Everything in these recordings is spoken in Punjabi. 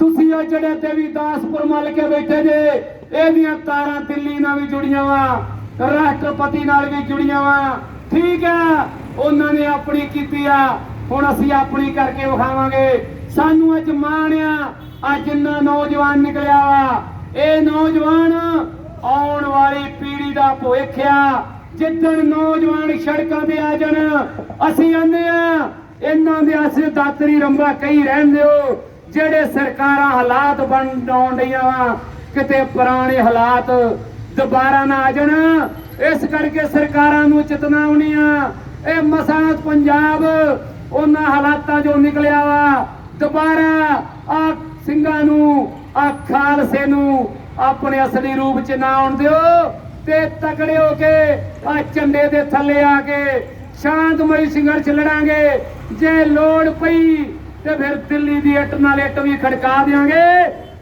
ਤੁਸੀਂ ਉਹ ਜਿਹੜੇ ਦੇਵੀ ਦਾਸਪੁਰ ਮੱਲ ਕੇ ਬੈਠੇ ਜੇ, ਇਹਦੀਆਂ ਤਾਰਾਂ ਦਿੱਲੀ ਨਾਲ ਵੀ ਜੁੜੀਆਂ ਵਾ, ਰਾਸ਼ਟਰਪਤੀ ਨਾਲ ਵੀ ਜੁੜੀਆਂ ਵਾ। ਠੀਕ ਆ, ਉਹਨਾਂ ਨੇ ਆਪਣੀ ਕੀਤੀ ਆ, ਹੁਣ ਅਸੀਂ ਆਪਣੀ ਕਰਕੇ ਵਿਖਾਵਾਂਗੇ। ਸਾਨੂੰ ਅੱਜ ਮਾਣ ਆ, ਅੱਜ ਜਿੰਨਾ ਨੌਜਵਾਨ ਨਿਕਲਿਆ ਵਾ। ਇਹ ਨੌਜਵਾਨ ਆਉਣ ਵਾਲੀ ਪੀੜ੍ਹੀ ਦਾ ਭਵਿੱਖ ਆ। ਜਿੱਦਣ ਨੌਜਵਾਨ ਸੜਕਾਂ ਤੇ ਆ ਜਾਣ, ਅਸੀਂ ਆਂਦੇ ਆ, ਇਹਨਾਂ ਦੇ ਅਸੀਂ ਦਾਤਰੀ ਰੰਬਾ ਕਈ ਰਹਿਣ ਦਿਓ। ਜਿਹੜੇ ਸਰਕਾਰਾਂ ਹਾਲਾਤ ਬਣਾਉਣ ਡਈਆਂ ਵਾ, ਕਿਤੇ ਪੁਰਾਣੇ ਹਾਲਾਤ ਦੁਬਾਰਾ ਨਾ ਆ ਜਾਣ, ਇਸ ਕਰਕੇ ਸਰਕਾਰਾਂ ਨੂੰ ਚੇਤਨਾਉਣੀਆਂ ਇਹ ਮਸਾਂ ਪੰਜਾਬ, ਉਹਨਾਂ ਹਾਲਾਤਾਂ ਚੋਂ ਨਿਕਲਿਆ ਵਾ। ਦੁਬਾਰਾ ਆ ਸਿੰਘਾਂ ਨੂੰ, ਆ ਖਾਲਸੇ ਨੂੰ ਆਪਣੇ ਅਸਲੀ ਰੂਪ ਚ ਨਾ ਆਉਣ ਦਿਓ ਤੇ ਤਕੜੇ ਹੋ ਕੇ ਆ ਝੰਡੇ ਦੇ ਥੱਲੇ ਆ ਕੇ ਸ਼ਾਂਤਮਈ ਸੰਘਰਸ਼ ਲੜਾਂਗੇ। ਜੇ ਲੋੜ ਪਈ ਤੇ ਫਿਰ ਦਿੱਲੀ ਦੀ ਇੱਟ ਨਾਲ ਇੱਟ ਵੀ ਖੜਕਾ ਦਿਆਂਗੇ।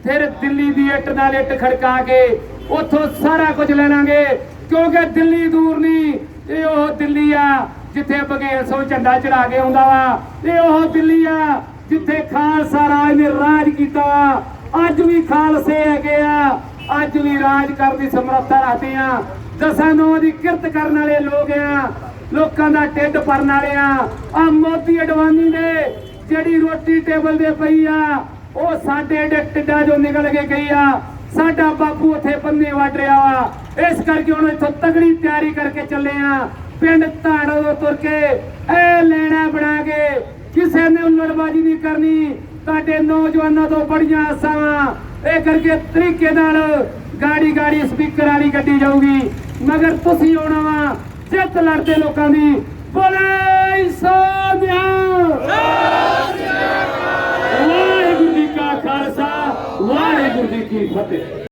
ਫਿਰ ਦਿੱਲੀ ਦੀ ਇੱਟ ਨਾਲ ਇੱਟ ਖੜਕਾ ਕੇ ਉੱਥੋਂ ਸਾਰਾ ਕੁਝ ਲੈ ਲਾਂਗੇ। ਕਿਉਂਕਿ ਦਿੱਲੀ ਦੂਰ ਨਹੀਂ, ਇਹ ਉਹ ਦਿੱਲੀ ਆ ਜਿੱਥੇ ਬਗੇਲ ਸਿੰਘ ਝੰਡਾ ਚੜਾ ਕੇ ਆਉਂਦਾ ਵਾ। ਇਹ ਉਹ ਦਿੱਲੀ ਆ ਜਿੱਥੇ ਖਾਲਸਾ ਰਾਜ ਨੇ ਰਾਜ ਕੀਤਾ ਵਾ। ਅੱਜ ਵੀ ਖਾਲਸੇ ਹੈਗੇ ਆ। ਅੱਜ ਵੀ ਰਾਜ ਕਰਨ ਦੀ ਸਮਰੱਥਾ ਰੱਖਦੇ ਆ। ਦਸਾਂ ਨੌ ਦੀ ਕਿਰਤ ਕਰਨ ਵਾਲੇ ਲੋਕ ਆ। ਲੋਕਾਂ ਦਾ ਢਿੱਡ ਭਰਨ ਵਾਲੇ ਆ। ਆ ਮੋਦੀ ਅਡਵਾਨੀ ਨੇ ਜਿਹੜੀ ਰੋਟੀ ਟੇਬਲ ਦੇ ਪਈ ਆ, ਉਹ ਸਾਡੇ ਢਿੱਡ ਢਿੱਡਾਂ ਚੋਂ ਨਿਕਲ ਕੇ ਗਈ ਆ। ਸਾਡਾ ਬਾਪੂ ਉੱਥੇ ਬੰਨੇ ਵੱਢ ਰਿਹਾ ਵਾ। ਇਸ ਕਰਕੇ ਹੁਣ ਇੱਥੋਂ ਤਗੜੀ ਤਿਆਰੀ ਕਰਕੇ ਚੱਲੇ ਆ। ਪਿੰਡ ਧਾੜੋ ਤੋਂ ਤੁਰ ਕੇ ਇਹ ਲੈਣਾ ਬਣਾ ਕੇ ਕਿਸੇ ਨੇ ਉਲੜਬਾਜੀ ਨਹੀਂ ਕਰਨੀ। ਤੁਹਾਡੇ ਨੌਜਵਾਨਾਂ ਤੋਂ ਬੜੀਆਂ ਆਸਾਂ ਵਾਂ। ਇਹ ਕਰਕੇ ਤਰੀਕੇ ਨਾਲ ਗਾੜੀ ਗਾੜੀ ਸਪੀਕਰ ਵਾਲੀ ਗੱਡੀ ਜਾਊਗੀ। ਮਗਰ ਤੁਸੀਂ ਆਉਣਾ ਵਾ, ਜਿੱਤ ਲੜਦੇ ਲੋਕਾਂ ਦੀ। ਬੋਲੇ ਸੋਨਿਆ ਵਾਹਿਗੁਰੂ ਜੀ